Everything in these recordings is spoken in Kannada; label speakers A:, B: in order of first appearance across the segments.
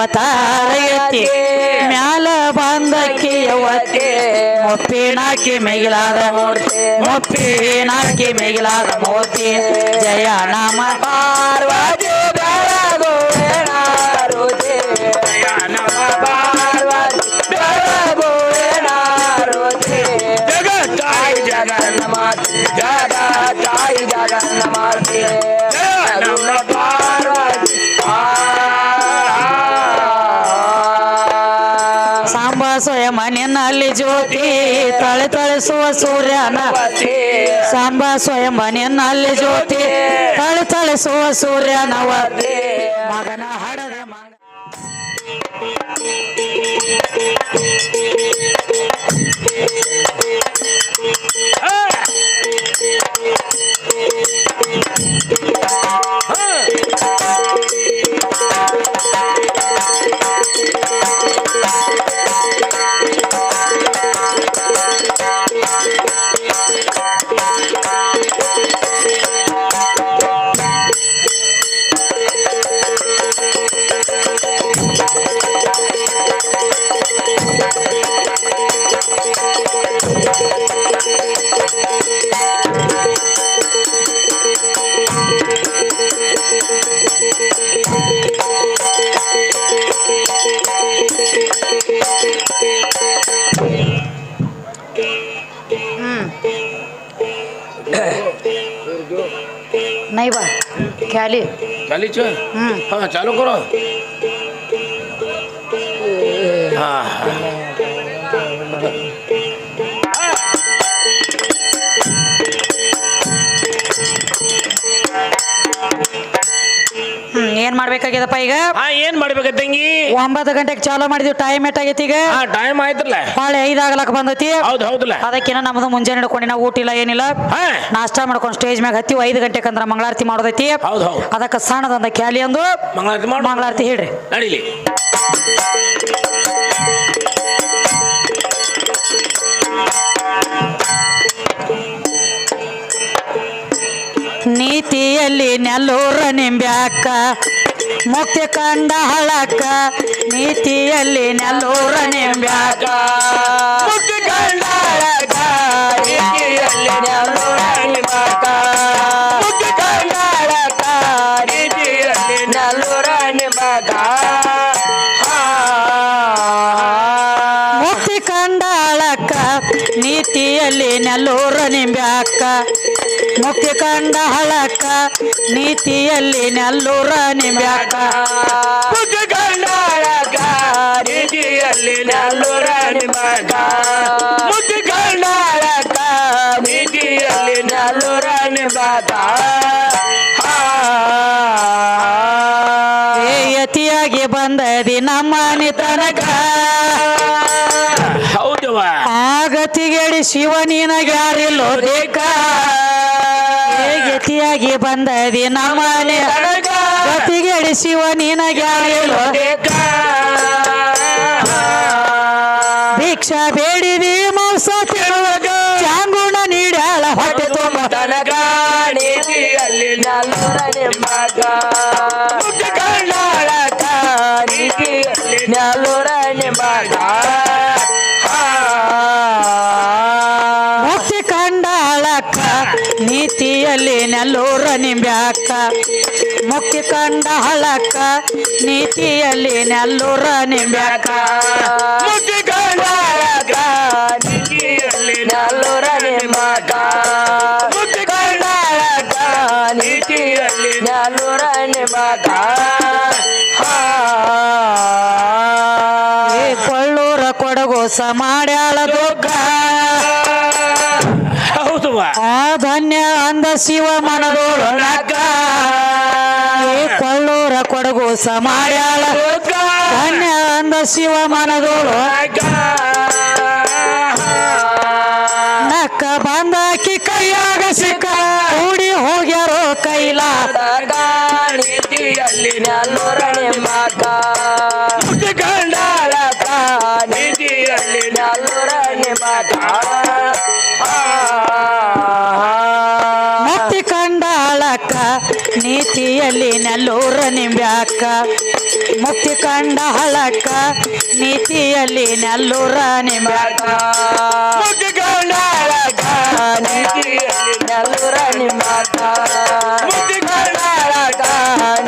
A: ಅವತಾರ ಎತ್ತಿ ಮ್ಯಾಲ ಬಂದಕ್ಕಿ ಯವತ್ತಿ ಮುಪ್ಪಿನಾಕಿ ಮಿಗಿಲಾದ ಮೂರ್ತಿ ಮುಪ್ಪಿನಾಕಿ ಮಿಗಿಲಾದ ಮೂರ್ತಿ ಜಯ ನಾಮ ಪಾರ್ವತಿ. ನಿನ್ನಲ್ಲಿ ಜ್ಯೋತಿ ತಳೆ ತಳಿಸುವ ಸೂರ್ಯನ. ಸಾಂಬ ಸ್ವಯಂ ನಿನ್ನಲ್ಲಿ ಜ್ಯೋತಿ ತಳೆ ತಳಿಸುವ ಸೂರ್ಯನವತಿ नाही बा ख्याली
B: चालीच
A: हम्म.
B: हा चालू करो हा
A: ಮಾಡ್ಬೇಕಾಗ್ಯದಪ್ಪ ಈಗ?
B: ಹಾ ಏನ್ ಮಾಡ್ಬೇಕು ತಂಗಿ?
A: ಒಂಬತ್ತು ಗಂಟೆಗೆ ಚಾಲೂ ಮಾಡಿದ್ವಿ ಟೈಮ್ ಎಷ್ಟಾಗೈತಿ ಈಗ.
B: ಹಾ ಟೈಮ್ ಆಯ್ತಲ್ಲ?
A: ಬಾಳೆ ಐದು ಆಗ್ಲಕ್ ಬಂದೈತಿ.
B: ಹೌದು ಹೌದಲ್ಲ
A: ಅದಕ್ಕಿನ್ನ ನಮ್ದು ಮುಂಜಾನೆ ಹಿಡ್ಕೊಂಡಿನ ಊಟ ಇಲ್ಲ ಏನಿಲ್ಲ.
B: ಹಾ.
A: ನಾಷ್ಟಾ ಮಾಡ್ಕೊಂಡು ಸ್ಟೇಜ್ ಮ್ಯಾಗ ಹತ್ತಿ ಐದು ಗಂಟೆಗೆ ಅಂದ್ರೆ ಮಂಗಳಾರತಿ ಮಾಡೋದೈತಿ.
B: ಹೌದ್ ಹೌದು.
A: ಅದಕ್ಕೆ ಸಣ್ಣದಂದ ಕ್ಯಾಲಿ ಅಂದು
B: ಮಂಗಳಾರತಿ ಮಾಡು.
A: ಮಂಗಳಾರತಿ ಹೇಳ್ರಿ.
B: ನಡೀಲಿ.
A: ನೀತಿಯಲ್ಲಿ ನೆಲ್ಲೂರ ನಿಂಬ್ಯಾಕ ಮುಕ್ತಿ ಕಂಡ ಹಳಕ ನೀತಿಯಲ್ಲಿ ನೆಲ್ಲೂರ ನಿಂಬ್ಯಾಕ
B: ನೀತಿಯಲ್ಲಿ ನೆಲ್ಲೂರ ನೀತಿಯಲ್ಲಿ ನೆಲ್ಲೂರ ನಿಂಬ್ಯಾಕ
A: ಮುಕ್ತಿ ಕಂಡ ಹಳಕ ನೀತಿಯಲ್ಲಿ ನೆಲ್ಲೂರ ನಿಂಬ್ಯಾಕ ಮುಕ್ತಿ ಹಳಕ್ಕ ನೀತಿಯಲ್ಲಿ ನೆಲ್ಲೂರ ನಿಂಬ್ಯಾಕ.
B: ಮುಕ್ತಿ ಹಳಕ್ಕ ನೀತಿಯಲ್ಲಿ ನೆಲ್ಲೂರ ನಿಂಬ್ಯಾಕ.
A: ಏ ಯತಿಯಾಗಿ ಬಂದದಿ ನಮ್ಮ
B: ನಿತನಕ
A: ಆಗತಿಗೆಡಿ ಶಿವನಿನ ಶಿವ ನಿನಗ್ಯಾರಿಲ್ಲೋ ದೇಕ? ಗತಿಯಾಗಿ ಬಂದದಿ ನಮ್ಮನೆ. ಜೊತೆಗೆ ಶಿವ ನಿನಗ್ಯಾರಿಲ್ಲೋ ಭಿಕ್ಷಾ ಬೇಡಿದಿ ಮೋಸ ಚಾಂಗುಣ ನೀಡಾಳ ಹೊಟ್ಟೆ ತುಂಬ.
B: ತನಕ ನೆಲ್ಲೂರ
A: ನಿಂಬ್ಯಾಕ ಮುಕ್ತಿ ಕಂಡ ಹಳಕ್ಕ ನೀತಿಯಲ್ಲಿ ನೆಲ್ಲೂರ ನಿಂಬ್ಯಾಕ
B: ಮುಕ್ತಿ ಕಂಡ ಹಳಕ, ನೀತಿಯಲ್ಲಿ ನಲ್ಲೂರ ನಿಂಬಾಗ ಕಂಡ ಹಳಕ, ನೀತಿಯಲ್ಲಿ ನಲ್ಲೂರ ನಿಂಬಾಗ
A: ಏ ಕೊಳ್ಳೂರ ಶಿವ ಮನದೋಳಕ ಏ ಕೊಳ್ಳೂರ ಕೊಡಗು ಸಮಾಡ್ಯಾಳ. ಧನ್ಯ ಅಂದ ಶಿವ ಮನದೋಳು ನಕ್ಕ ಬಂದಾಕಿ ಕೈಯಾಗ ಸಿಕ್ಕ. ಕೂಡಿ ಹೋಗ್ಯಾರೋ ಕೈಲಾ.
B: ನೀತಿಯಲ್ಲಿ ನಲ್ಲೂರ ನಿಂಬಾಗ ಮುಖ್ಯ ಕಂಡಾಳಕ ನೀತಿಯಲ್ಲಿ ನಲ್ಲೂರ
A: ನೀತಿಯಲ್ಲಿ ನೆಲ್ಲೂರ ನಿಂಬ್ಯಾಕ ಮುಕ್ತಿ ಕಂಡ ಹಳಕ್ಕ ನೀತಿಯಲ್ಲಿ ನೆಲ್ಲೂರ ನಿಂಬ್ಯಾಕ
B: ಮುಕ್ತಿ ಕಂಡಾಳಕ ನೀತಿಯಲ್ಲಿ ನೆಲ್ಲೂರ ನಿಂಬ್ಯಾಕ ಮುಕ್ತಿ ಕಂಡಾಳಕ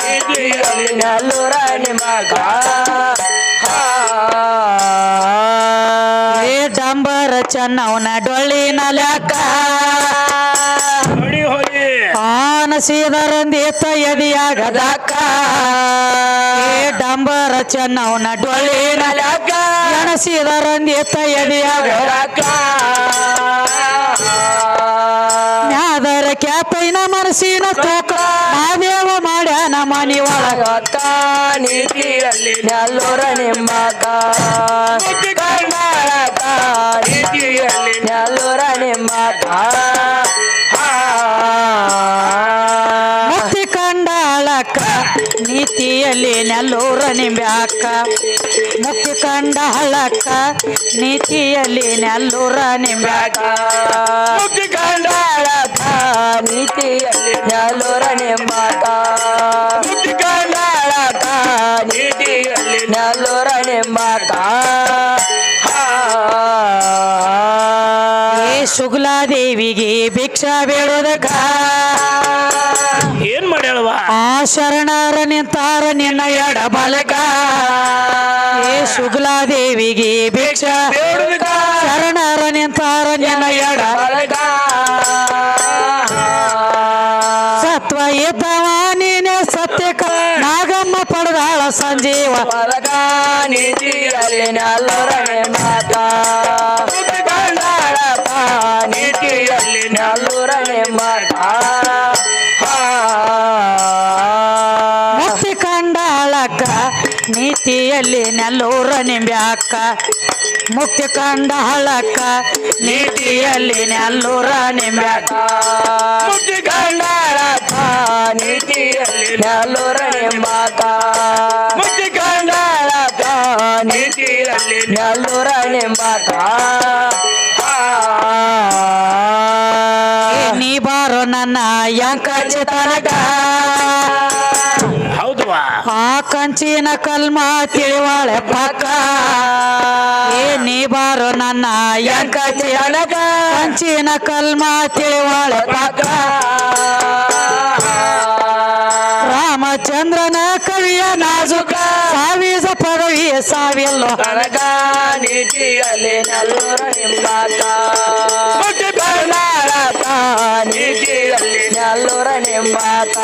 B: ನೀತಿಯಲ್ಲಿ ನೆಲ್ಲೂರ ನಿಂಬ್ಯಾಕ
A: ಏ ಡಂಬರ ಚೆನ್ನವನ ಡೊಳ್ಳಿನ ಲೆಕ್ಕ ಆನಸಿದರಂದಿತ ಎದಿಯಾಗದಕ್ಕ. ಏ ಡಂಬರ ಚೆನ್ನವನ ಡೊಳ್ಳಿನ ಲೆಕ್ಕ ಎತ್ತ ಎದಿಯಾಗದಕ್ಕ. ಮ್ಯಾದರ ಕ್ಯಾತೈನ ಮನಸ್ಸಿನ ತೂಕ ಮಾದೇವ ಮಾಡ್ಯಾನ ಮನಿ ಒಳಗ.
B: ನೀತಿಯಲ್ಲಿ ನೆಲ್ಲೂರ ಮುಕ್ತಿ ಕಂಡಾಳಕ ನೀತಿಯಲ್ಲಿ ನೆಲ್ಲೂರ
A: ನಿಂಬ್ಯಾಕ ಮುಕ್ತಿ ಕಂಡ ಹಳಕ್ಕ ನೀತಿಯಲ್ಲಿ ನೆಲ್ಲೂರ ನಿಂಬ್ಯಾಕ
B: ಮುಕ್ತಿ ಹಳಕ್ಕ ನೀತಿಯಲ್ಲಿ ನೆಲ್ಲೂರ ನಿಂಬಾಕ ಮುಕ್ತಿ ಹಳಕ್ಕ ನೀತಿಯಲ್ಲಿ ನೆಲ್ಲೂರ ನಿಂಬಾಕ
A: ಶುಗ್ಲಾದೇವಿಗೆ ಭಿಕ್ಷಾ ಬೇಡೋದಕ್ಕ. ನಿಂತಾರ ನಿನ್ನ ಎಡ ಬಲಕ. ಏ ಶುಕ್ಲಾದೇವಿಗೆ ಭಿಕ್ಷ. ಶರಣರ ನಿಂತಾರ ನಿನ್ನ ಎಡ ಸತ್ವ ಇದ್ದವ ನೀನೆ ಸತ್ಯಕ. ನಾಗಮ್ಮ ಪಡೆದಾಳ ಸಂಜೀವ.
B: ಮಾತಾ. ನಿಟ್ಟಿಯಲ್ಲಿ ಮಾತ.
A: ನೀತಿಯಲ್ಲಿ ನೆಲ್ಲೂರ ನಿಂಬ್ಯಾಕ ಮುಕ್ತಿ ಕಂಡ ಹಳಕ್ಕ ನೀತಿಯಲ್ಲಿ ನೆಲ್ಲೂರ ನಿಂಬ್ಯಾಕ
B: ಮುಕ್ತಿ ಕಂಡಾಳಪ್ಪ ನೀತಿಯಲ್ಲಿ ನೆಲ್ಲೂರ ನಿಂಬಾಕ ಮುಕ್ತಿ ಕಂಡಾಳಪ್ಪ ನೀತಿಯಲ್ಲಿ ನೆಲ್ಲೂರ
A: ನಿಂಬಾಕ ನೀ ಬಾರೋ ನನ್ನ
B: ಯಾಕೆ
A: ಆ ಕಂಚಿನ ಕಲ್ಮ ತಿಳಿವಾಳೆ ಪಕ್ಕ. ಏ, ನೀ ಬಾರು ನನ್ನ ತನಕ ಕಂಚಿನ ಕಲ್ಮ ತಿಳಿವಾಳೆ ಪಕ್ಕ. ರಾಮಚಂದ್ರನ ಕವಿಯ ನಾಜುಕ. ಸಾವಿಸ ಪದವಿ ಸಾವಿಲ್ಲೋ
B: ಕನಕ ನೀತಿಯಲ್ಲಿ ನಲ್ಲೂರ ನಿಂಬಾಕ ನೀತಿಯಲ್ಲಿ ನಲ್ಲೂರ ನಿಂಬಾಕ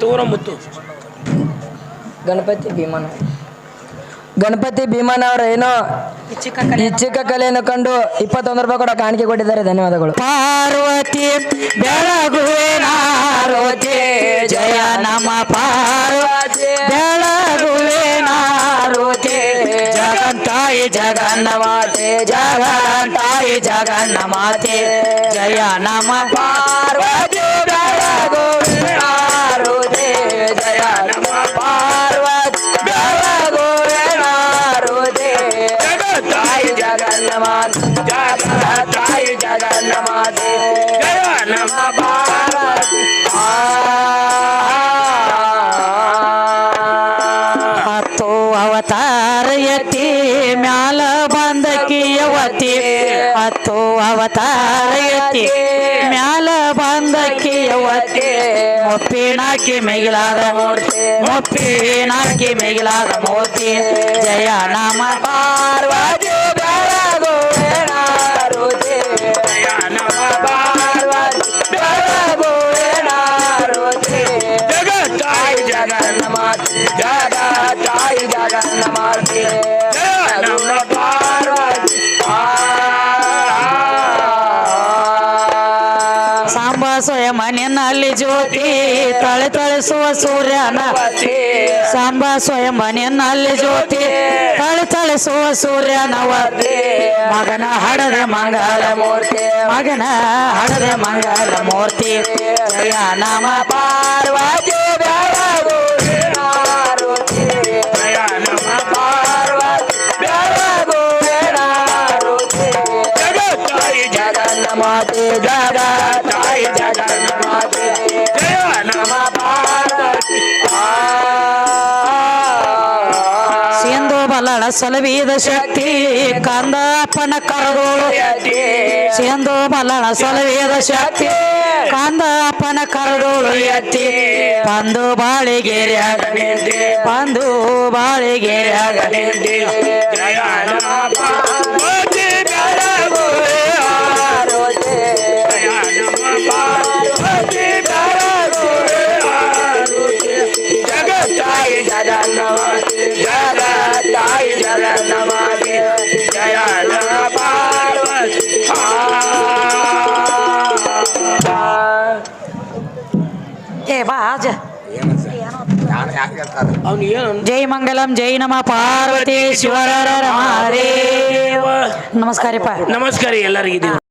C: ತಗೋರ ಮುತ್ತು.
B: ಗಣಪತಿ ಭೀಮನ. ಗಣಪತಿ ಭೀಮನ ಅವರ ಏನೋ ಈ ಚಿಕ್ಕ ಕಲೆಯನ್ನು ಕಂಡು ಇಪ್ಪತ್ತೊಂದು ರೂಪಾಯಿ ಕೂಡ ಕಾಣಿಕೆ ಕೊಟ್ಟಿದ್ದಾರೆ ಧನ್ಯವಾದಗಳು.
A: ಪಾರ್ವತಿ ಬೆಳಗುವೆ ನಾರೋತಿ ಜಯ ನಮ ಪಾರ್ವತಿ. ಬೆಳಗುವೆ ನಾರೋತಿ ಜಗಂತಾಯಿ ಜಗನ್ನ ಮಾತೆ ಜಗಂತಾಯಿ ಜಗನ್ನ ಮಾತೆ ಜಯ ನಮ
B: ಪಾರ್ವತಿ.
A: ಅವತಾರ ಯತಿ ಮ್ಯಾಲ ಬಂದಕಿಯವತಿ ಹತ್ತು ಅವತಾರ ಯತಿ ಮ್ಯಾಲ ಬಂದಕಿಯವತಿ ಮುಪ್ಪಿನಾಕಿ ಮಿಗಿಲಾದ ಮೂರ್ತಿ ಮುಪ್ಪಿನಾಕಿ ಮಿಗಿಲಾದ ಮೂರ್ತಿ. ಜಯ ನಾಮ
B: ಪಾರ್ವತಿ.
A: ತಳಿಸುವ ಸೂರ್ಯನ ಸಾಂಬ ಸ್ವಯಂ ನಿನ್ನಲ್ಲಿ ಜ್ಯೋತಿ ತಳೆ ತಳಿಸುವ ಸೂರ್ಯನ ಮಗನ ಹಡದ ಮಂಗಲ ಮೂರ್ತಿ. ಮಗನ ಹಡದ ಮಂಗಲ ಮೂರ್ತಿ. ಜಯ ನಮ
B: ಪಾರ್ವತಿ.
C: ಸಿಂಧು ಸಲವೀದ ಶಕ್ತಿ ಕಂದಪ್ಪನ ಕರದೋಳು ಸಿಂಧು ಮಲಳ ಸಲವೀದ ಶಕ್ತಿ ಕಂದಪ್ಪನ ಕರದೋಳು ಎತ್ತಿ. ಬಂದು ಬಾಳಿಗೆರೆ ಬಂದು ಬಾಳಿಗೆರೆಯಾಗ ಜೈ ಮಂಗಲಂ ಜೈ ನಮ ಪಾರ್ವತಿ ಶಿವರ ನಮಸ್ಕಾರಪ್ಪ.
A: ನಮಸ್ಕಾರ ಎಲ್ಲರಿಗಿದ್ದೀವಿ